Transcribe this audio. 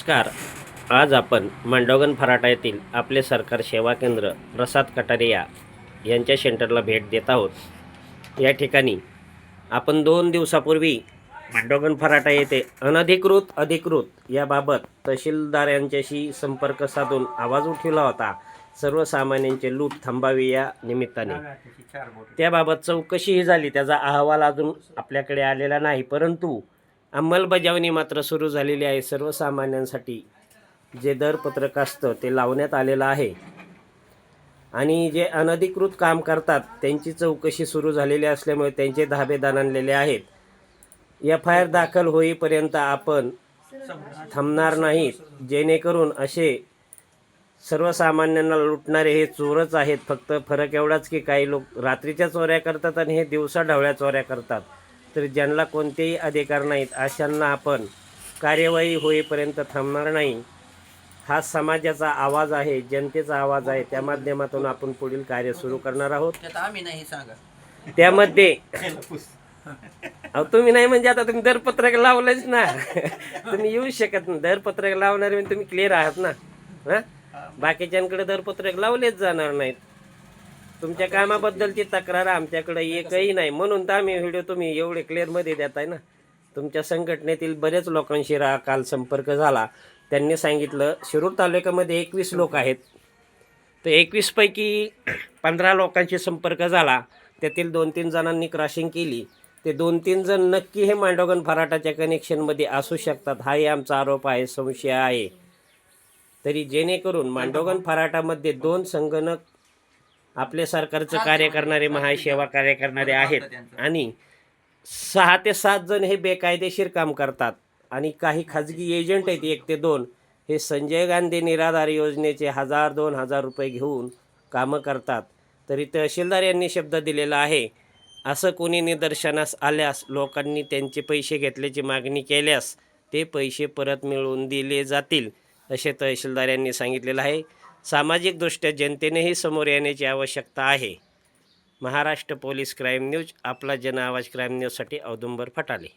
नमस्कार. आज आपण मांडवगण फराटा येथील आपले सरकार सेवा केंद्र प्रसाद कटारिया यांच्या सेंटरला भेट देत आहोत. या ठिकाणी आपण दोन दिवसापूर्वी मांडवगण फराटा येथे अनधिकृत अधिकृत याबाबत तहसीलदार यांच्याशी संपर्क साधून आवाज उठवला होता. सर्वसामान्यांचे लूट थांबावी या निमित्ताने. त्याबाबत चौकशीही झाली. त्याचा अहवाल अजून आपल्याकडे आलेला नाही. परंतु अंमलबजावणी मात्र सुरू झालेली आहे. सर्वसामान्यांसाठी जे दरपत्रक असतं ते लावण्यात आलेलं आहे. आणि जे अनधिकृत काम करतात त्यांची चौकशी सुरू झालेली असल्यामुळे त्यांचे धाबे दाणलेले आहेत. एफ आय आर दाखल होईपर्यंत आपण थांबणार नाहीत. जेणेकरून असे सर्वसामान्यांना लुटणारे हे चोरच आहेत. फक्त फरक एवढाच की काही लोक रात्रीच्या चोऱ्या करतात आणि हे दिवसा ढवळ्या चोऱ्या करतात. तर ज्यांना कोणतेही अधिकार नाहीत अशांना आपण कार्यवाही होईपर्यंत थांबणार नाही. हा समाजाचा आवाज आहे जनतेचा आवाज आहे. त्या माध्यमातून आपण पुढील कार्य सुरू करणार आहोत. आम्ही नाही सांगा त्यामध्ये अहो तुम्ही नाही म्हणजे आता तुम्ही दरपत्रक लावलंच ना. तुम्ही येऊ शकत नाही. दरपत्रक लावणारे म्हणजे तुम्ही क्लिअर आहात ना. हा? बाकीच्यांकडे दरपत्रक लावलेच जाणार नाहीत. तुमच्या कामाबद्दलची तक्रार आमच्याकडे एकही नाही. म्हणून तर आम्ही व्हिडिओ तुम्ही एवढे क्लिअरमध्ये देताय ना. तुमच्या संघटनेतील बरेच लोकांशी रा काल संपर्क झाला. त्यांनी सांगितलं शिरूर तालुक्यामध्ये एकवीस लोक आहेत. तर एकवीसपैकी पंधरा लोकांशी संपर्क झाला. त्यातील दोन तीन जणांनी क्रॉसिंग केली. ते दोन तीन जण नक्की हे मांडोगन फराटाच्या कनेक्शनमध्ये असू शकतात. हाही आमचा आरोप आहे संशय आहे. तरी जेणेकरून मांडोगन फराटामध्ये दोन संगणक आपल्या सरकारचं कार्य करणारे महासेवा कार्य करणारे आहेत. आणि सहा ते सात जण हे बेकायदेशीर काम करतात. आणि काही खाजगी एजंट आहेत एक ते दोन. हे संजय गांधी निराधार योजनेचे हजार दोन हजार रुपये घेऊन कामं करतात. तरी तहसीलदार यांनी शब्द दिलेला आहे. असं कोणी निदर्शनास आल्यास लोकांनी त्यांचे पैसे घेतल्याची मागणी केल्यास ते पैसे परत मिळवून दिले जातील असे तहसीलदार यांनी सांगितलेलं आहे. सामाजिकदृष्ट्या जनतेनेही समोर येण्याची आवश्यकता आहे. महाराष्ट्र पोलीस क्राईम न्यूज आपला जन आवाज क्राईम न्यूजसाठी औदुंबर फटाले.